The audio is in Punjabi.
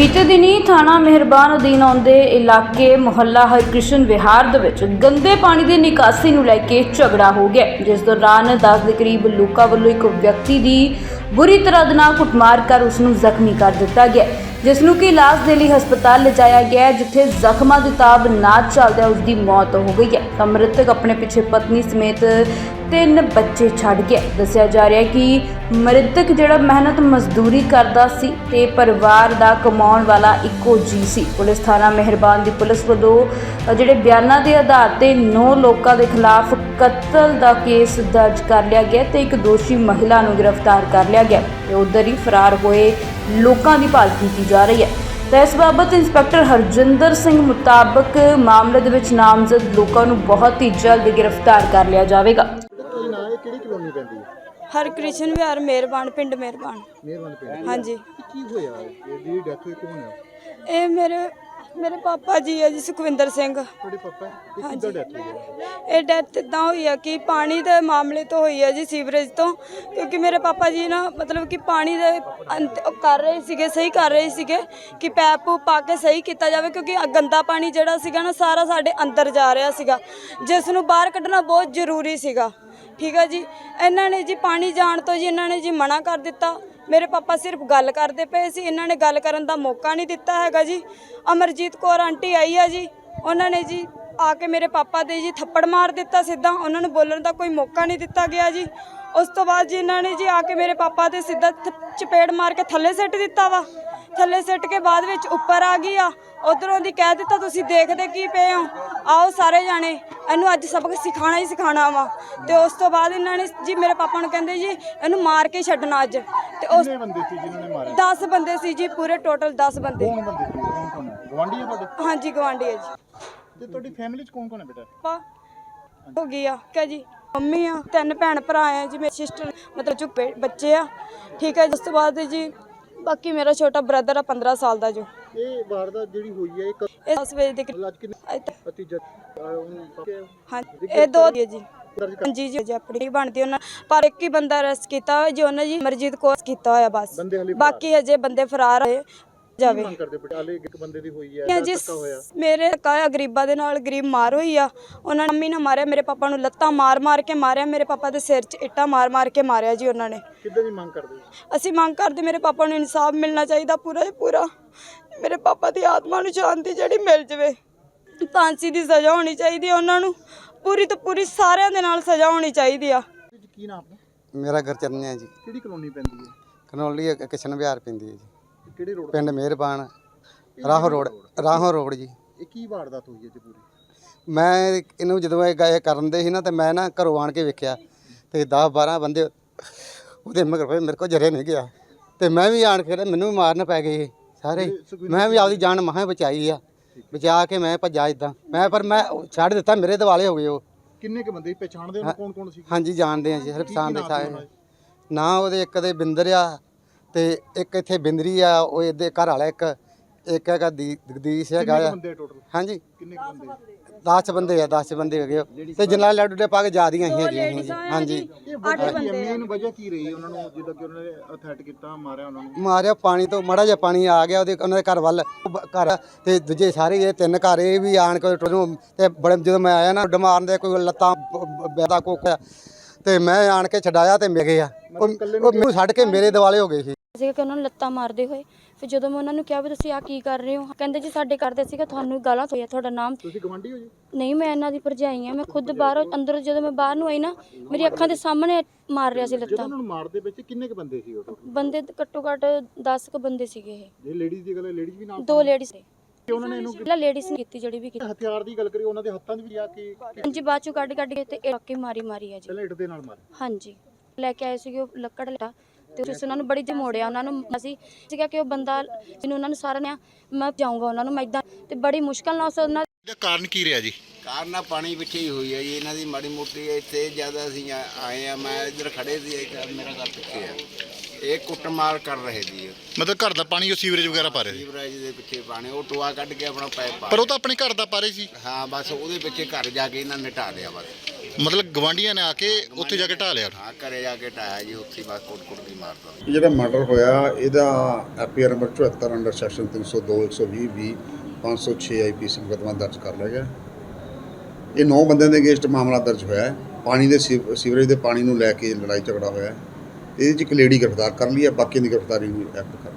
ਬੀਤੇ ਦਿਨੀ ਥਾਣਾ ਮਿਹਰਬਾਨ ਅਧੀਨ ਆਉਂਦੇ ਇਲਾਕੇ ਮੁਹੱਲਾ ਹਰਕ੍ਰਿਸ਼ਨ ਵਿਹਾਰ ਦੇ ਵਿੱਚ ਗੰਦੇ ਪਾਣੀ ਦੀ ਨਿਕਾਸੀ ਨੂੰ ਲੈ ਕੇ ਝਗੜਾ ਹੋ ਗਿਆ। ਜਿਸ ਦੌਰਾਨ 10 ਦੇ ਕਰੀਬ ਲੋਕਾਂ ਵੱਲੋਂ ਇੱਕ ਵਿਅਕਤੀ ਦੀ ਬੁਰੀ ਤਰ੍ਹਾਂ ਦੇ ਨਾਲ ਕੁੱਟਮਾਰ ਕਰ ਉਸ ਨੂੰ ਜ਼ਖਮੀ ਕਰ ਦਿੱਤਾ ਗਿਆ। ਜਿਸ ਨੂੰ ਕਿ ਇਲਾਜ ਦੇ ਲਈ ਹਸਪਤਾਲ ਲਿਜਾਇਆ ਗਿਆ ਹੈ, ਜਿੱਥੇ ਜ਼ਖਮਾਂ ਦੀ ਤਾਬ ਨਾ ਚੱਲਦਿਆਂ ਉਸ ਦੀ ਮੌਤ ਹੋ ਗਈ ਹੈ। ਤਾਂ ਮ੍ਰਿਤਕ ਆਪਣੇ ਪਿੱਛੇ ਪਤਨੀ ਸਮੇਤ ਤਿੰਨ ਬੱਚੇ ਛੱਡ ਗਿਆ ਦੱਸਿਆ ਜਾ ਰਿਹਾ ਹੈ ਕਿ ਮ੍ਰਿਤਕ ਜਿਹੜਾ ਮਿਹਨਤ ਮਜ਼ਦੂਰੀ ਕਰਦਾ ਸੀ ਤੇ ਪਰਿਵਾਰ ਦਾ ਕਮਾਉਣ ਵਾਲਾ ਇੱਕੋ ਜੀ ਸੀ। ਪੁਲਿਸ ਥਾਣਾ ਮਿਹਰਬਾਨ ਦੀ ਪੁਲਿਸ ਵੱਲੋਂ ਅ, ਜਿਹੜੇ ਬਿਆਨਾਂ ਦੇ ਆਧਾਰ ਤੇ 9 ਲੋਕਾਂ ਦੇ ਖਿਲਾਫ ਕਤਲ ਦਾ ਕੇਸ ਦਰਜ ਕਰ ਲਿਆ ਗਿਆ ਤੇ ਇੱਕ ਦੋਸ਼ੀ ਮਹਿਲਾ ਨੂੰ ਗ੍ਰਿਫਤਾਰ ਕਰ ਲਿਆ ਗਿਆ ਤੇ ਉਧਰ ਹੀ ਫਰਾਰ ਹੋਏ ਲੋਕਾਂ ਦੀ ਭਾਲ ਕੀਤੀ ਜਾ ਰਹੀ ਹੈ। ਤਾਂ ਇਸ ਬਾਬਤ ਇੰਸਪੈਕਟਰ ਹਰਜਿੰਦਰ ਸਿੰਘ ਮੁਤਾਬਕ ਮਾਮਲੇ ਦੇ ਵਿੱਚ ਨਾਮਜ਼ਦ ਲੋਕਾਂ ਨੂੰ ਬਹੁਤ ਹੀ ਜਲਦ ਗ੍ਰਿਫਤਾਰ ਕਰ ਲਿਆ ਜਾਵੇਗਾ। ਕੀ ਨਾਂ ਹੈ ਕਿਹੜੀ ਕਲੋਨੀ ਪੈਂਦੀ ਹੈ? ਹਰਕ੍ਰਿਸ਼ਨ ਵਿਹਾਰ ਮਿਹਰਬਾਨ ਪਿੰਡ ਮਿਹਰਬਾਨ ਮਿਹਰਬਾਨ ਪਿੰਡ। ਹਾਂਜੀ। ਕੀ ਹੋਇਆ? ਇਹ ਜਿਹੜੀ ਡੈਥ ਹੋਈ ਕੌਣ ਹੈ ਇਹ ਮੇਰੇ ਮੇਰੇ ਪਾਪਾ ਜੀ ਹੈ ਜੀ ਸੁਖਵਿੰਦਰ ਸਿੰਘ। ਤੁਹਾਡੇ ਪਾਪਾ ਇਹ ਕਿੱਦਾਂ ਡੈਥ ਹੋਈ ਹੈ? ਇਹ ਡੈਥ ਇਦਾਂ ਹੋਈ ਆ ਕਿ ਪਾਣੀ ਦੇ ਮਾਮਲੇ ਤੋਂ ਹੋਈ ਹੈ ਜੀ ਸੀਵਰੇਜ ਤੋਂ ਕਿਉਂਕਿ ਮੇਰੇ ਪਾਪਾ ਜੀ ਨਾ ਮਤਲਬ ਕਿ ਪਾਣੀ ਦੇ ਅੰਤ- ਉਹ ਕਰ ਰਹੇ ਸੀਗੇ ਸਹੀ ਕਰ ਰਹੇ ਸੀਗੇ ਕਿ ਪੈਪ ਪੂਪ ਪਾ ਕੇ ਸਹੀ ਕੀਤਾ ਜਾਵੇ ਕਿਉਂਕਿ ਆਹ ਗੰਦਾ ਪਾਣੀ ਜਿਹੜਾ ਸੀਗਾ ਨਾ ਸਾਰਾ ਸਾਡੇ ਅੰਦਰ ਜਾ ਰਿਹਾ ਸੀਗਾ ਜਿਸ ਨੂੰ ਬਾਹਰ ਕੱਢਣਾ ਬਹੁਤ ਜ਼ਰੂਰੀ ਸੀਗਾ। ਠੀਕ ਹੈ ਜੀ? ਇਹਨਾਂ ਨੇ ਜੀ ਪਾਣੀ ਜਾਣ ਤੋਂ ਜੀ ਇਹਨਾਂ ਨੇ ਜੀ ਮਨਾ ਕਰ ਦਿੱਤਾ। ਮੇਰੇ ਪਾਪਾ ਸਿਰਫ ਗੱਲ ਕਰਦੇ ਪਏ ਸੀ, ਇਹਨਾਂ ਨੇ ਗੱਲ ਕਰਨ ਦਾ ਮੌਕਾ ਨਹੀਂ ਦਿੱਤਾ ਹੈਗਾ ਜੀ। ਅਮਰਜੀਤ ਕੌਰ ਆਂਟੀ ਆਈ ਆ ਜੀ, ਉਹਨਾਂ ਨੇ ਜੀ ਆ ਕੇ ਮੇਰੇ ਪਾਪਾ ਦੇ ਜੀ ਥੱਪੜ ਮਾਰ ਦਿੱਤਾ ਸਿੱਧਾ, ਉਹਨਾਂ ਨੂੰ ਬੋਲਣ ਦਾ ਕੋਈ ਮੌਕਾ ਨਹੀਂ ਦਿੱਤਾ ਗਿਆ ਜੀ। ਉਸ ਤੋਂ ਬਾਅਦ ਜੀ ਇਹਨਾਂ ਨੇ ਜੀ ਆ ਕੇ ਮੇਰੇ ਪਾਪਾ ਦੇ ਸਿੱਧਾ ਚਪੇੜ ਮਾਰ ਕੇ ਥੱਲੇ ਸਿੱਟ ਦਿੱਤਾ ਵਾ। ਥੱਲੇ ਸਿੱਟ ਕੇ ਬਾਅਦ ਵਿੱਚ ਉੱਪਰ ਆ ਗਈ ਆ। ਉਧਰੋਂ ਦੀ ਕਹਿ ਦਿੱਤਾ ਤੁਸੀਂ ਦੇਖਦੇ ਕੀ ਪਏ ਹੋ? ਆਓ ਸਾਰੇ ਜਾਣੇ ਇਹਨੂੰ ਅੱਜ ਸਬਕ ਸਿਖਾਣਾ ਹੀ ਸਿਖਾਣਾ ਵਾ। ਤੇ ਉਸ ਤੋਂ ਬਾਅਦ ਇਹਨਾਂ ਨੇ ਜੀ ਮੇਰੇ ਪਾਪਾ ਨੂੰ ਕਹਿੰਦੇ ਜੀ ਇਹਨੂੰ ਮਾਰ ਕੇ ਛੱਡਣਾ ਅੱਜ। ਤੇ ਉਸ ਕਿੰਨੇ ਬੰਦੇ ਸੀ ਜਿਨ੍ਹਾਂ ਨੇ ਮਾਰੇ? 10 ਬੰਦੇ ਸੀ ਜੀ ਪੂਰੇ ਟੋਟਲ 10 ਬੰਦੇ। ਕੌਣ ਬੰਦੇ ਸੀ? ਕੌਣ ਕੌਣ ਹੈ? ਗਵਾਂਢੀ ਹੈ ਤੁਹਾਡੇ? ਹਾਂਜੀ ਗਵਾਂਢੀ ਹੈ ਜੀ। ਤੇ ਤੁਹਾਡੀ ਫੈਮਿਲੀ ਚ ਕੌਣ ਕੌਣ ਹੈ ਬੇਟਾ? ਪਾਪਾ ਹੋ ਗਈ ਆ ਠੀਕ ਹੈ ਜੀ? ਮੰਮੀ ਆ ਤਿੰਨ ਭੈਣ ਭਰਾ ਆ ਜੀ ਮੇਰੀ ਸਿਸਟਰ ਮਤਲਬ ਜੋ ਬੇ- ਬੱਚੇ ਆ। ਠੀਕ ਹੈ ਜੀ। ਉਸ ਤੋਂ ਬਾਅਦ ਜੀ ਬਾਕੀ ਮੇਰਾ ਛੋਟਾ ਬ੍ਰਦਰ ਆ 15 ਸਾਲ ਦਾ ਜੋ। ਇਹ ਵਾਰਦਾਤ ਜਿਹੜੀ ਹੋਈ ਹੈ ਇਹ ਇਹ 10 ਵਜੇ ਦੇ ਕਰੀਬ- ਅੱਜ ਕਿੰਨੇ ਹਾਂ ਇਹ ਦੋ ਹੈ ਜੀ। ਦਰਜ ਕਰ ਹਾਂਜੀ ਜੀ ਜੀ ਆਪਣੀ ਬਣਦੀ ਉਹਨਾਂ ਪਰ ਇੱਕ ਹੀ ਬੰਦਾ ਅਰੈਸਟ ਕੀਤਾ ਹੋਇਆ ਜੀ ਉਹਨਾਂ ਜੀ ਮਰਜੀਤ ਕੋਸ ਕੀਤਾ ਹੋਇਆ ਬਸ। ਬੰਦੇ ਹਲੇ ਬਾਕੀ ਹਜੇ ਬੰਦੇ ਫਰਾਰ ਹੋਏ। ਜਾਵੇ। ਮੰਗ ਕਰਦੇ ਬੇਟਾ? ਹਲੇ ਇੱਕ ਬੰਦੇ ਦੀ ਹੋਈ ਹੈ ਜਾਂ ਇਹਦਾ ਜੀ ਧੱਕਾ ਹੋਇਆ। ਮੇਰੇ ਕਾਇਆ ਗਰੀਬਾਂ ਦੇ ਨਾਲ ਗਰੀਬ ਮਾਰ ਹੋਈ ਆ ਉਹਨਾਂ ਨੇ ਮੰਮੀ ਨੇ ਮਾਰਿਆ ਮੇਰੇ ਪਾਪਾ ਨੂੰ ਲੱਤਾਂ ਮਾਰ ਮਾਰ ਕੇ ਮਾਰਿਆ ਮੇਰੇ ਪਾਪਾ ਦੇ ਸਿਰ 'ਚ ਇੱਟਾਂ ਮਾਰ ਮਾਰ ਕੇ ਮਾਰਿਆ ਜੀ ਉਹਨਾਂ ਨੇ। ਕਿੱਦਾਂ ਦੀ ਮੰਗ ਕਰਦੇ ਹੋ? ਅਸੀਂ ਮੰਗ ਕਰਦੇ ਮੇਰੇ ਪਾਪਾ ਨੂੰ ਇਨਸਾਫ ਮਿਲਣਾ ਚਾਹੀਦਾ ਪੂਰਾ ਹੀ ਪੂਰਾ। ਮੇਰੇ ਪਾਪਾ ਦੀ ਆਤਮਾ ਨੂੰ ਸ਼ਾਂਤੀ ਜਿਹੜੀ ਮਿਲ ਜਵੇ ਫਾਂਸੀ ਦੀ ਸਜ਼ਾ ਹੋਣੀ ਚਾਹੀਦੀ ਹੈ ਉਹਨਾਂ ਨੂੰ। ਪੂਰੀ ਤੋਂ ਪੂਰੀ ਸਾਰਿਆਂ ਦੇ ਨਾਲ ਸਜ਼ਾ ਹੋਣੀ ਚਾਹੀਦੀ ਆ। ਜੀ ਕੀ ਨਾਮ ਆਪਣਾ ਮੇਰਾ ਘਰ ਚਰਨਿਆ ਜੀ। ਕਿਹੜੀ ਕਲੋਨੀ ਪੈਂਦੀ ਹੈ? ਕਨੌਲੀ ਕਿਸ਼ਨ ਵਿਹਾਰ ਪੈਂਦੀ ਹੈ ਜੀ। ਕਿਹੜੀ ਰੋਡ ਪਿੰਡ ਮਿਹਰਬਾਨ ਰਾਹੋਂ ਰੋਡ ਰਾਹੋਂ ਰੋਡ ਜੀ। ਇਹ ਕੀ ਵਾਰਦਾਤ ਹੋਈ ਹੈ ਜੀ ਪੂਰੀ? ਮੈਂ ਇਹਨੂੰ ਜਦੋਂ ਇਹ ਗਏ ਕਰਨ ਦੇ ਸੀ ਨਾ ਤੇ ਮੈਂ ਨਾ ਘਰੋਂ ਆਣ ਕੇ ਵੇਖਿਆ ਤੇ 10 12 ਬੰਦੇ ਉਹਦੇ ਮਗਰ ਪਏ ਮੇਰੇ ਕੋਲ ਜਰੇ ਨਹੀਂ ਗਿਆ। ਤੇ ਮੈਂ ਵੀ ਆਣ ਕੇ ਨਾ ਮੈਨੂੰ ਵੀ ਮਾਰਨ ਪੈ ਗਏ ਇਹ ਸਾਰੇ। ਮੈਂ ਵੀ ਆਪਦੀ ਜਾਨ ਮਹਾਂ ਬਚਾਈ ਆ। ਬਚਾ ਕੇ ਮੈਂ ਭੱਜਾ ਇਦਾਂ ਮੈਂ ਪਰ ਮੈਂ ਛੱਡ ਦਿੱਤਾ ਮੇਰੇ ਦਿਵਾਲੇ ਹੋ ਗਏ ਉਹ। ਕਿੰਨੇ ਕ ਬੰਦੇ ਪਛਾਣਦੇ ਹੋ ਕੌਣ ਕੌਣ ਸੀ ਹਾਂਜੀ ਜਾਣਦੇ ਆ ਜੀ ਹਰਪਸਾਨ ਦੇ ਸਾਰੇ? ਨਾ ਉਹਦੇ ਇੱਕ ਦੇ ਬਿੰਦਰ ਆ ਤੇ ਇੱਕ ਇੱਥੇ ਬਿੰਦਰੀ ਆ ਉਹ ਇਹਦੇ ਘਰ ਵਾਲਾ ਇੱਕ ਇੱਕ ਹੈਗਾ ਦੀ ਜਗਦੀਸ਼ ਹੈਗਾ ਆ। ਬੰਦੇ ਟੋਟਲ ਹਾਂਜੀ। ਕਿੰਨੇ ਕੁ ਬੰਦੇ? 10 ਬੰਦੇ ਆ 10 ਬੰਦੇ ਹੈਗੇ ਆ। ਤੇ ਜਨਾਲ ਲਾਡੂ ਦੇ ਪਾ ਕੇ ਜਿਆਦੀਆਂ ਹੀ ਹੈਗੀਆਂ ਹਾਂਜੀ। ਇਹ ਵਜ੍ਹਾ ਕੀ ਮੇਨ ਵਜ੍ਹਾ ਕੀ ਰਹੀ ਉਹਨਾਂ ਨੂੰ ਜਿੱਦਾਂ ਕਿ ਉਹਨਾਂ ਨੇ ਅਥੈਟ ਕੀਤਾ ਮਾਰਿਆ ਉਹਨਾਂ ਨੂੰ? ਮਾਰਿਆ ਪਾਣੀ ਤੋਂ ਮੜਾ ਜਿਹਾ ਪਾਣੀ ਆ ਗਿਆ ਉਹਦੇ ਉਹਨਾਂ ਦੇ ਘਰ ਵੱਲ ਉਹ ਬ- ਘਰ ਤੇ ਦੂਜੇ ਸਾਰੇ ਇਹ ਤਿੰਨ ਘਰ ਇਹ ਵੀ ਆਣ ਕੇ ਟੋਨੂੰ ਤੇ ਬੜੇ ਜਦੋਂ ਮੈਂ ਆਇਆ ਨਾ ਉੱਡ ਮਾਰਨ ਦੇ ਕੋਈ ਲੱਤਾਂ ਬੈਦਾ ਕੋਕਿਆ ਤੇ ਮੈਂ ਆਣ ਕੇ ਛਡਾਇਆ ਤੇ ਮਿਲ ਗਿਆ ਉਹ ਉਹ ਮੈਨੂੰ ਛੱਡ ਕੇ ਮੇਰੇ ਦਿਵਾਲੇ ਹੋ ਗਏ ਸੀ। ਸੀਗਾ ਕਿ ਉਹਨਾਂ ਨੂੰ ਲੱਤਾਂ ਮਾਰਦੇ ਹੋਏ। ਫਿਰ ਜਦੋਂ ਮੈਂ ਉਹਨਾਂ ਨੂੰ ਕਿਹਾ ਵੀ ਤੁਸੀਂ ਆ ਕੀ ਕਰ ਰਹੇ ਹੋ? ਕਹਿੰਦੇ ਜੀ ਸਾਡੇ ਕਰਦੇ ਸੀਗਾ ਤੁਹਾਨੂੰ ਗਾਲਾਂ ਹੋਇਆ ਤੁਹਾਡਾ ਨਾਮ ਤੁਸੀਂ ਗਵਾਂਢੀ ਹੋ ਜੀ? ਨਹੀਂ ਮੈਂ ਇਹਨਾਂ ਦੀ ਭਰਜਾਈ ਆ ਮੈਂ ਖੁਦ ਬਾਹਰੋਂ ਅੰਦਰ ਜਦੋਂ ਮੈਂ ਬਾਹਰ ਨੂੰ ਆਈ ਨਾ ਮੇਰੀ ਅੱਖਾਂ ਦੇ ਸਾਹਮਣੇ ਮਾਰ ਰਿਹਾ ਸੀ ਲੱਤਾਂ। ਉਹਨਾਂ ਨੂੰ ਮਾਰਦੇ ਵਿੱਚ ਕਿੰਨੇ ਕ ਬੰਦੇ ਸੀ ਉਹ? ਬੰਦੇ ਘੱਟੋ ਘੱਟ 10 ਕੁ ਬੰਦੇ ਸੀਗੇ ਇਹ। ਜੇ ਲੇਡੀਜ਼ ਦੀ ਗੱਲ ਹੈ ਲੇਡੀਜ਼ ਵੀ ਨਾਲ ਦੋ ਲੇਡੀਜ਼ ਸੀ ਕਿ ਉਹਨਾਂ ਨੇ ਇਹਨੂੰ ਪਹਿਲਾਂ ਲੇਡੀਜ਼ ਨੇ ਕੀਤੀ ਜਿਹੜੀ ਵੀ ਕੀਤੀ। ਹਥਿਆਰ ਦੀ ਗੱਲ ਕਰੀ ਉਹਨਾਂ ਦੇ ਹੱਥਾਂ 'ਚ ਵੀ ਆ ਕੇ ਹਾਂਜੀ ਬਾਅਦ ਚੋਂ ਕੱਢ ਕੱਢ ਕੇ ਤੇ ਇਹ ਕੇ ਮਾਰੀ ਮਾਰੀ ਆ ਜੀ। ਪਹਿਲਾਂ ਇੱਟ ਦੇ ਨਾਲ ਮਾਰੇ। ਹਾਂਜੀ। ਲੈ ਕੇ ਆਏ ਸੀਗੇ ਉਹ ਲੱਕੜ ਲਟਾ ਤੇ ਉਸ ਉਹਨਾਂ ਨੂੰ ਬੜੀ ਜਮੋੜਿਆ ਉਹਨਾਂ ਨੂੰ ਅਸੀਂ ਸੀਗਾ ਕਿ ਉਹ ਬੰਦਾ ਜਿਹਨੂੰ ਉਹਨਾਂ ਨੂੰ ਸਾਰਿਆਂ ਨੇ ਮੈਂ ਜਾਊਂਗਾ ਉਹਨਾਂ ਨੂੰ ਮੈਂ ਇਦਾਂ ਤੇ ਬੜੀ ਮੁਸ਼ਕਲ ਨਾਲ ਉਸ ਉਹਨਾਂ ਇਹਦਾ ਕਾਰਨ ਕੀ ਰਿਹਾ ਜੀ? ਕਾਰਨ ਆ ਪਾਣੀ ਪਿੱਛੇ ਹੀ ਹੋਈ ਹੈ ਜੀ ਇਹਨਾਂ ਦੀ ਮਾੜੀ ਮੋਟੀ ਇੱਥੇ ਜ਼ਿਆਦਾ ਅਸੀਂ ਆ- ਆਏ ਆ ਮੈਂ ਇੱਧਰ ਖੜੇ ਸੀ ਇੱਥੇ ਮੇਰਾ ਘਰ ਪਿੱਛੇ ਆ। ਇਹ ਕੁੱਟਮਾਰ ਕਰ ਰਹੇ ਜੀ ਮਤਲਬ ਘਰ ਦਾ ਪਾਣੀ ਉਹ ਸੀਵਰੇਜ ਵਗੈਰਾ ਪਾ ਰਹੇ ਸੀ? ਸੀਵਰੇਜ ਦੇ ਪਿੱਛੇ ਪਾਣੀ ਉਹ ਟੋਆ ਕੱਢ ਕੇ ਆਪਣਾ ਪੈਪ ਪਾ ਪਰ ਉਹ ਤਾਂ ਆਪਣੇ ਘਰ ਦਾ ਪਾ ਰਹੇ ਸੀ। ਹਾਂ ਬਸ ਉਹਦੇ ਪਿੱਛੇ ਘਰ ਜਾ ਕੇ ਇਹਨਾਂ ਨੇ ਢਾ ਲਿਆ ਬਸ। ਮਤਲਬ ਗਵਾਂਡੀਆਂ ਨੇ ਆ ਕੇ ਉੱਥੇ ਜਾ ਕੇ ਢਾ ਲਿਆ। ਹਾਂ ਘਰੇ ਜਾ ਕੇ ਢਾਇਆ ਜੀ ਉੱਥੇ ਬਸ ਕੁੱਟ ਕੁੱਟ ਦੀ ਮਾਰਦਾ ਇਹ ਜਿਹੜਾ ਮਰਡਰ ਹੋਇਆ ਇਹਦਾ FIR number 74 under section 302 120 B 506 IPC ਮੁਕੱਦਮਾ ਦਰਜ ਕਰ ਲਿਆ ਗਿਆ। ਇਹ ਨੌ ਬੰਦਿਆਂ ਦੇ ਅਗੇਂਸਟ ਮਾਮਲਾ ਦਰਜ ਹੋਇਆ ਹੈ। ਪਾਣੀ ਦੇ ਸੀਵ- ਸੀਵਰੇਜ ਦੇ ਪਾਣੀ ਨੂੰ ਲੈ ਕੇ ਲੜਾਈ ਝਗੜਾ ਹੋਇਆ ਹੈ। ਇਹਦੇ 'ਚ ਇੱਕ ਲੇਡੀ ਗ੍ਰਿਫਤਾਰ ਕਰ ਲਈ ਹੈ ਬਾਕੀ ਦੀ ਗ੍ਰਿਫਤਾਰੀ ਨੂੰ ਐਕਟ ਕਰ